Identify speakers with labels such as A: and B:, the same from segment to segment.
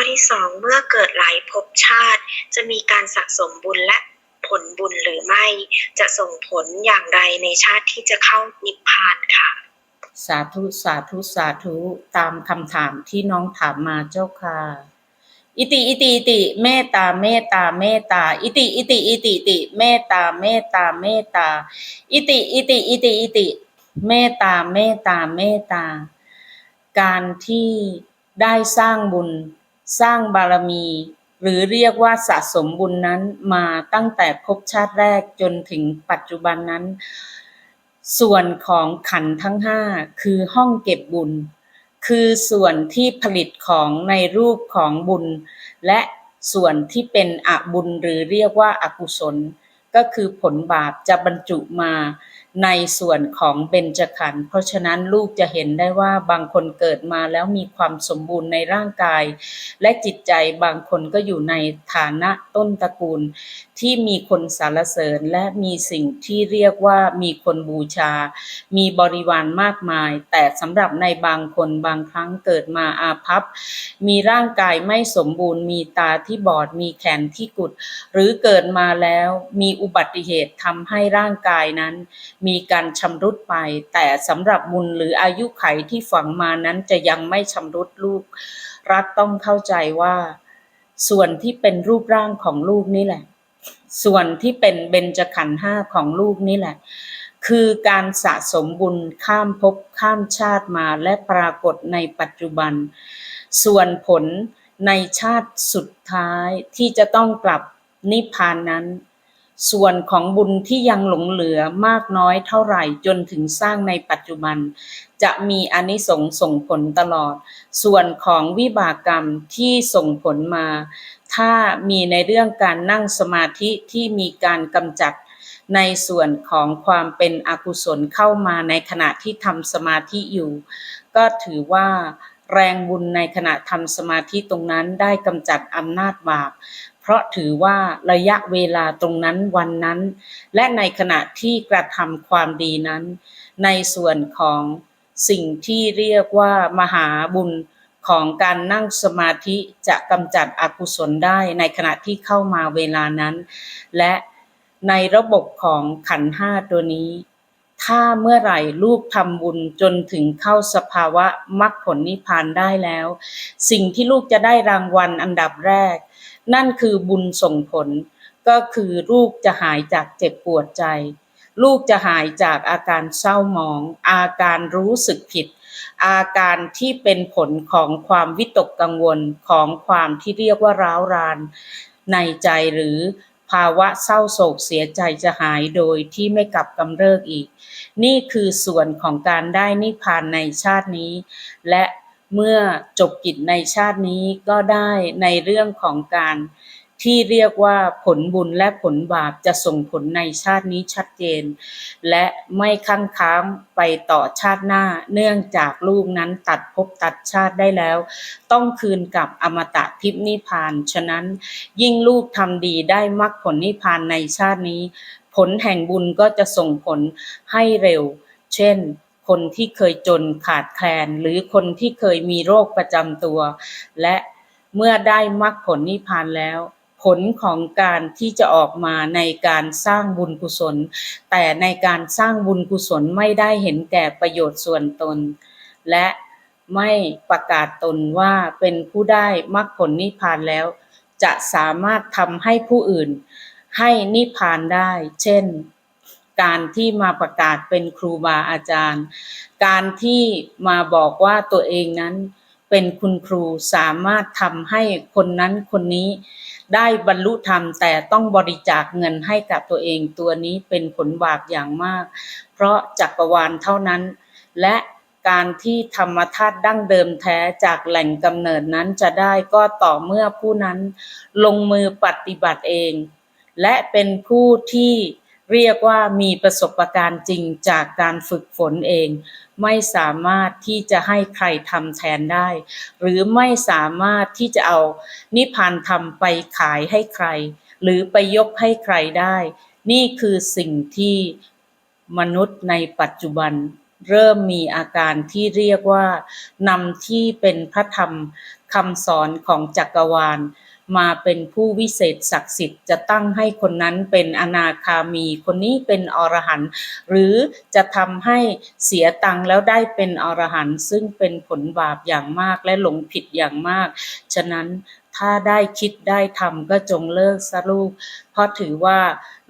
A: ข้อที่สองเมื่อเกิดหลายภพชาติ จะมีการสะสมบุญและผลบุญหรือไม่ จะส่งผลอย่างไรในชาติที่จะเข้านิพพานค่ะ
B: สาธุสาธุสาธุตามคำถามที่น้องถามมาเจ้าค่ะอิติอิติอิติเมตตาเมตตาเมตตาอิติอิติอิติอิติเมตตาเมตตาเมตตาอิติอิติอิติอิติเมตตาเมตตาเมตตา การที่ได้สร้างบุญ สร้างบารมี หรือเรียกว่าสะสมบุญนั้นมาตั้งแต่ภพชาติแรกจนถึงปัจจุบันนั้น ส่วนของขันทั้งห้าคือห้องเก็บบุญ คือส่วนที่ผลิตของในรูปของบุญ และส่วนที่เป็นอบุญหรือเรียกว่าอากุศล ก็คือผลบาปจะบรรจุมา ในส่วนของเบญจขันธ์เพราะฉะนั้นลูกจะเห็นได้ว่าบางคนเกิดมาแล้วมีความสมบูรณ์ในร่างกาย และจิตใจบางคนก็อยู่ในฐานะต้นตระกูล ที่มีคนสรรเสริญและมีสิ่งที่เรียกว่ามีคนบูชา มีบริวารมากมาย แต่สำหรับในบางคนบางครั้งเกิดมาอาภัพ มีร่างกายไม่สมบูรณ์ มีตาที่บอดมีแขนที่กุด หรือเกิดมาแล้วมีอุบัติเหตุทำให้ร่างกายนั้นมีีการชำรุดไป แต่สำหรับบุญหรืออายุไขที่ฝังมานั้นจะยังไม่ชำรุดลูก รักต้องเข้าใจว่า ส่วนที่เป็นรูปร่างของลูกนี่แหละ ส่วนที่เป็นเบญจขันธ์ห้าของลูกนี่แหละ คือการสะสมบุญข้ามภพข้ามชาติมาและปรากฏในปัจจุบัน ส่วนผลในชาติสุดท้ายที่จะต้องกลับนิพพานนั้น ส่วนของบุญที่ยังหลงเหลือมากน้อยเท่าไหร่จนถึงสร้างในปัจจุบัน จะมีอนิสงส์ส่งผลตลอด ส่วนของวิบากกรรมที่ส่งผลมา ถ้ามีในเรื่องการนั่งสมาธิที่มีการกำจัดในส่วนของความเป็นอกุศลเข้ามาในขณะที่ทำสมาธิอยู่ ก็ถือว่าแรงบุญในขณะทำสมาธิตรงนั้นได้กำจัดอำนาจบาป ราะถือว่าระยะเวลาตรงนั้นวันนั้น และในขณะที่กระทำความดีนั้น ในส่วนของสิ่งที่เรียกว่ามหาบุญของการนั่งสมาธิจะกำจัดอกุศลได้ในขณะที่เข้ามาเวลานั้น และในระบบของขันห้าตัวนี้ ถ้าเมื่อไหร่ลูกทำบุญจนถึงเข้าสภาวะมรรคผลนิพพานได้แล้ว สิ่งที่ลูกจะได้รางวัลอันดับแรก นั่นคือบุญส่งผล ก็คือลูกจะหายจากเจ็บปวดใจ ลูกจะหายจากอาการเศร้าหมอง อาการรู้สึกผิด อาการที่เป็นผลของความวิตกกังวลของความที่เรียกว่าร้าวรานในใจหรือ ภาวะเศร้าโศกเสียใจจะหายโดยที่ไม่กลับกำเริบอีก นี่คือส่วนของการได้นิพพานในชาตินี้ และเมื่อจบกิจในชาตินี้ก็ได้ในเรื่องของการ ที่เรียกว่าผลบุญและผลบาปจะส่งผลในชาตินี้ชัดเจน และไม่ค้างค้างไปต่อชาติหน้า เนื่องจากลูกนั้นตัดภพตัดชาติได้แล้ว ต้องคืนกับอมตะทิพนิพาน ฉะนั้นยิ่งลูกทำดีได้มรรคผลนิพพานในชาตินี้ ผลแห่งบุญก็จะส่งผลให้เร็ว เช่นคนที่เคยจนขาดแคลน หรือคนที่เคยมีโรคประจำตัว และเมื่อได้มรรคผลนิพพานแล้ว ผลของการที่จะออกมาในการสร้างบุญกุศล แต่ในการสร้างบุญกุศลไม่ได้เห็นแก่ประโยชน์ส่วนตน และไม่ประกาศตนว่าเป็นผู้ได้มรรคผลนิพพานแล้ว จะสามารถทำให้ผู้อื่นให้นิพพานได้ เช่น การที่มาประกาศเป็นครูบาอาจารย์ การที่มาบอกว่าตัวเองนั้น เป็นคุณครูสามารถทำให้คนนั้นคนนี้ได้บรรลุธรรมแต่ต้องบริจาคเงินให้กับตัวเองตัวนี้เป็นผลบาปอย่างมาก เพราะจักรวาลเท่านั้น และการที่ธรรมธาตุดั้งเดิมแท้จากแหล่งกำเนิดนั้นจะได้ก็ต่อเมื่อผู้นั้นลงมือปฏิบัติเอง และเป็นผู้ที่เรียกว่ามีประสบการณ์จริงจากการฝึกฝนเอง ไม่สามารถที่จะให้ใครทำแทนได้ หรือไม่สามารถที่จะเอานิพพานธรรมไปขายให้ใคร หรือไปยกให้ใครได้ นี่คือสิ่งที่มนุษย์ในปัจจุบันเริ่มมีอาการที่เรียกว่านำที่เป็นพระธรรมคำสอนของจักรวาล มาเป็นผู้วิเศษศักดิ์สิทธิ์จะตั้งให้คนนั้นเป็นอนาคามี คนนี้เป็นอรหันต์หรือจะทำให้เสียตังแล้วได้เป็นอรหันต์ซึ่งเป็นผลบาปอย่างมากและหลงผิดอย่างมาก ฉะนั้น ถ้าได้คิดได้ทำก็จงเลิกซะลูก เพราะถือว่า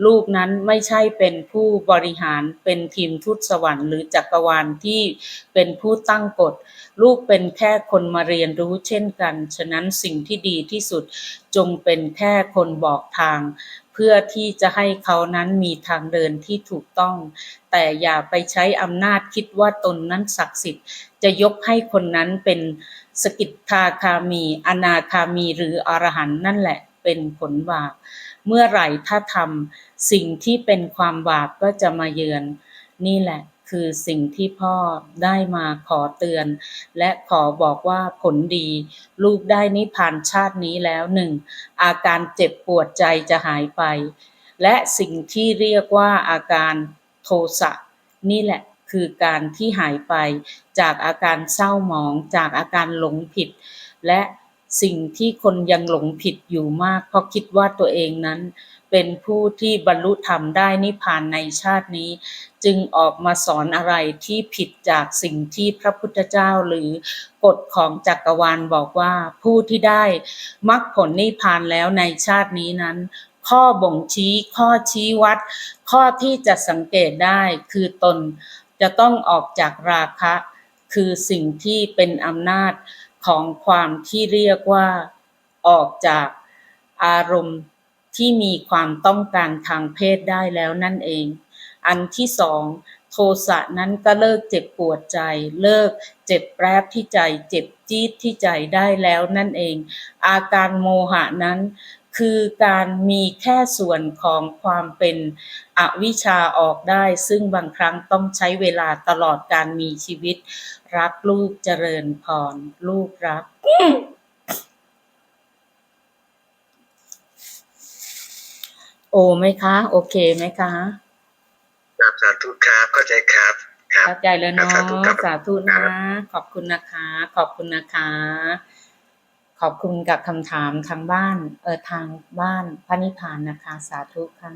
B: ลูกนั้นไม่ใช่เป็นผู้บริหารเป็นทีมทูตสวรรค์หรือจักรวาลที่เป็นผู้ตั้งกฎ ลูกเป็นแค่คนมาเรียนรู้เช่นกัน ฉะนั้นสิ่งที่ดีที่สุดจงเป็นแค่คนบอกทาง เพื่อที่จะให้เขานั้นมีทางเดินที่ถูกต้อง แต่อย่าไปใช้อำนาจคิดว่าตนนั้นศักดิ์สิทธิ์ จะยกให้คนนั้นเป็น สกิทาคามี อนาคามีหรืออรหันต์นั่นแหละเป็นผลบาป เมื่อไหร่ถ้าทำสิ่งที่เป็นความบาปก็จะมาเยือน นี่แหละคือสิ่งที่พ่อได้มาขอเตือน และขอบอกว่าผลดี ลูกได้นิพพานชาตินี้แล้วหนึ่งอาการเจ็บปวดใจจะหายไป และสิ่งที่เรียกว่าอาการโทสะนี่แหละ คือการที่หายไปจากอาการเศร้าหมองจากอาการหลงผิด และสิ่งที่คนยังหลงผิดอยู่มาก เพราะคิดว่าตัวเองนั้นเป็นผู้ที่บรรลุธรรมได้นิพพานในชาตินี้ จึงออกมาสอนอะไรที่ผิดจากสิ่งที่พระพุทธเจ้าหรือกฎของจักรวาลบอกว่าผู้ที่ได้มรรคผลนิพพานแล้วในชาตินี้นั้น ข้อบ่งชี้ข้อชี้วัด ข้อที่จะสังเกตได้คือตน จะต้องออกจากราคะ คือสิ่งที่เป็นอำนาจของความที่เรียกว่าออกจากอารมณ์ที่มีความต้องการทางเพศได้แล้วนั่นเอง อันที่สองโทสะนั้นก็เลิกเจ็บปวดใจ เลิกเจ็บแปรบที่ใจ เจ็บจี๊ดที่ใจได้แล้วนั่นเอง อาการโมหะนั้น คือการมีแค่ส่วนของความเป็นอวิชชาออกได้ ซึ่งบางครั้งต้องใช้เวลาตลอดการมีชีวิต รักลูกเจริญพรลูกรักโอไหมคะ โอเคไหมคะ
C: ครับสาธุครับเข้าใจครับครับ
B: เข้าใจแล้วเนาะ
C: สาธุครับ
B: สาธุนะขอบคุณนะคะ ขอบคุณนะคะ ขอบคุณกับคำถามทางบ้านเออทางบ้านพระนิพพานนะคะ สาธุค่ะ